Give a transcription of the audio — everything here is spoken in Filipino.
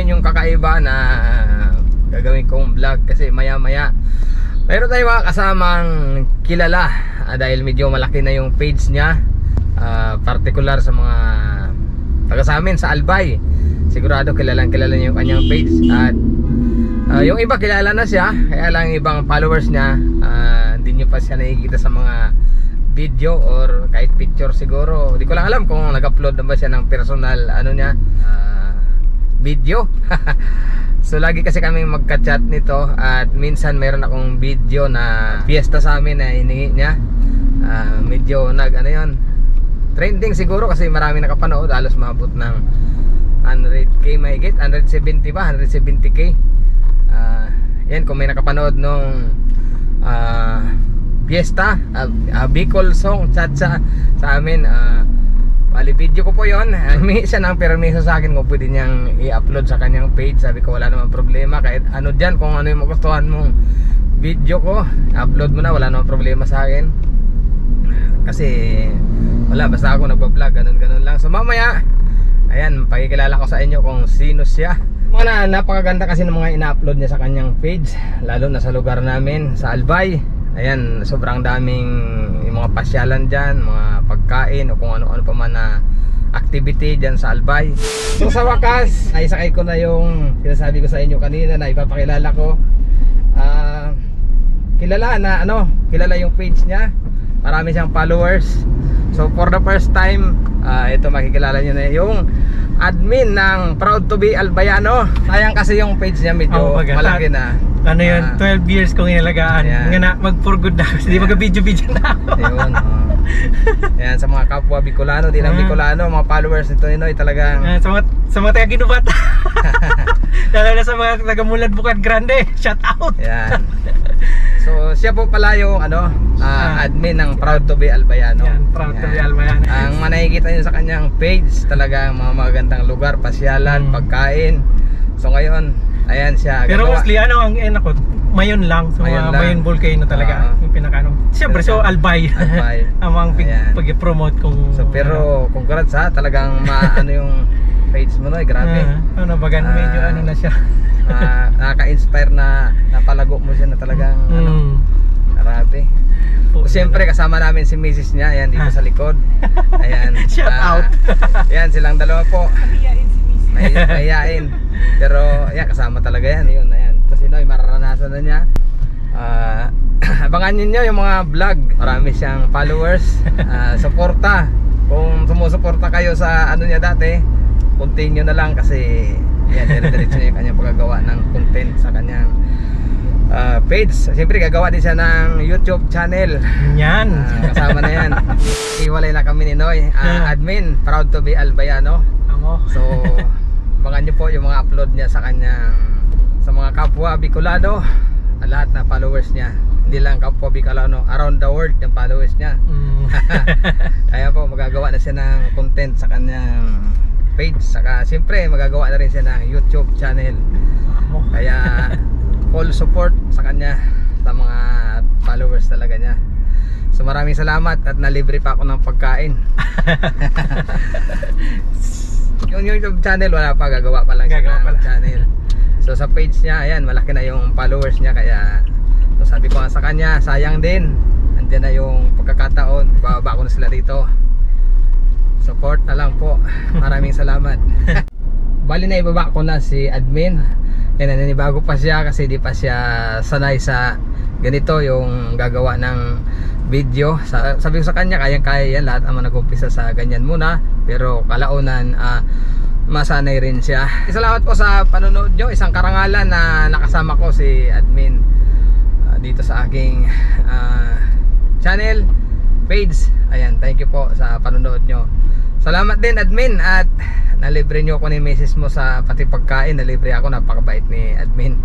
ngayon yung kakaiba na gagawin kong vlog kasi maya maya Meron tayong mga kasamang kilala ah, dahil medyo malaki na yung page niya ah, particular sa mga taga sa amin sa Albay. Sigurado kilalang kilala niya yung kanyang page. At ah, yung iba kilala na siya kaya lang ibang followers niya ah, hindi niyo pa siya nakikita sa mga video or kahit picture siguro. Hindi ko lang alam kung nag-upload na ba siya ng personal ano niya ah, video So lagi kasi kami magka-chat nito at minsan mayroon akong video na fiesta sa amin na hiningi niya. Ah, medyo nag ano 'yon. Trending siguro kasi marami nakapanood, halos maabot ng 100k mahigit, 170 ba, 170k. Ah, yan kung may nakapanood nung ah, fiesta, ah, ah, Bicol song chat sa sa amin ah, Bali video ko po yon. Humingi siya ng permiso sa akin kung pwede niyang i-upload sa kanyang page. Sabi ko wala namang problema. Kahit ano dyan, kung ano yung magustuhan mong video ko, upload mo na. Wala namang problema sa akin. Kasi wala, basta ako nagbablog. Ganun, ganun lang. So mamaya, ayan, pakikilala ko sa inyo kung sino siya. Mga na, napakaganda kasi ng mga ina-upload niya sa kanyang page. Lalo na sa lugar namin, sa Albay. Ayan, sobrang daming yung mga pasyalan dyan, mga pagkain o kung ano-ano pa man na activity dyan sa Albay. So sa wakas, naisakay ko na yung sinasabi ko sa inyo kanina na ipapakilala ko. Ah, kilala na ano, kilala yung page niya. Marami siyang followers. So for the first time, ah, ito makikilala niyo na yung admin ng Proud to be Albayano. Sayang kasi yung page niya medyo maganda. malaki na. Ano yun, Ah. 12 years kong inalagaan. Ayan. Nga na, mag-for good na ako. Hindi mag-video-video na ako. Ayun. oh. Ayan, sa mga kapwa Bicolano, di lang Ah. Bicolano, mga followers nito Ninoy talagang Ah, sa mga, sa mga taga Ginubat. Lalo na sa mga taga Mulad Bukad Grande. Shout out. Ayan. So, siya po pala yung ano, Ah. admin ng Proud to be Albayano. Yan, proud to be Manakikita niyo sa kanyang page, talagang mga magandang lugar, pasyalan, Mm. pagkain. So ngayon, ayan siya. Pero mostly ano ang end ako, mayon lang. So Mayon mga lang. mayon volcano talaga. Ah. yung pinakano. Siyempre, so Albay. Albay. ang pag-promote kong... So pero congrats ha, talagang ma ano yung page mo no, eh, grabe. Ah, ano bagan, Ah. medyo ano na siya. Ah, nakaka-inspire na napalago mo siya na talagang ano, Mm. grabe. Po- Siyempre kasama namin si Mrs. niya, ayan dito sa likod. Ayan. Shout ah, out. Ayan silang dalawa po. May mahihain. Pero ayan kasama talaga yan, yun ayan. Kasi no, mararanasan na niya. Ah, abangan niyo yung mga vlog. Marami siyang followers. Ah, suporta. Kung sumusuporta kayo sa ano niya dati, continue na lang kasi yan, dire-diretso niya yung kanyang paggagawa ng content sa kanyang ah, page. Siyempre gagawa din siya ng YouTube channel. Yan. Ah, kasama na yan. Iwalay na kami ni Noy. Ah. admin, proud to be Albayano. Amo. So, abangan nyo po yung mga upload niya sa kanyang sa mga kapwa Bicolano, ah, lahat na followers niya. Hindi lang kapwa Bicolano, around the world yung followers niya. Mm. Kaya po magagawa na siya ng content sa kanyang page. Saka siyempre magagawa na rin siya ng YouTube channel. Amo. Kaya full support sa kanya sa mga followers talaga niya. So maraming salamat at nalibre pa ako ng pagkain. yung YouTube channel wala pa gagawa pa lang siya Gagawa ng pa lang. channel. So sa page niya, ayan, malaki na yung followers niya kaya so sabi ko sa kanya, sayang din. Andiyan na yung pagkakataon, bababa ko na sila dito. Support na lang po. Maraming salamat. Bali na ibaba ko na si admin. Yan, naninibago pa siya kasi di pa siya sanay sa ganito yung gagawa ng video. Sa, sabi ko sa kanya, kayang-kaya yan. Lahat naman nag-umpisa sa ganyan muna. Pero kalaunan, ah, masanay rin siya. Salamat po sa panonood nyo. Isang karangalan na nakasama ko si admin ah, dito sa aking ah, channel, page. Ayan, thank you po sa panonood nyo. Salamat din admin at nalibre nyo ako ni misis mo sa pati pagkain. Nalibre ako, napakabait ni admin.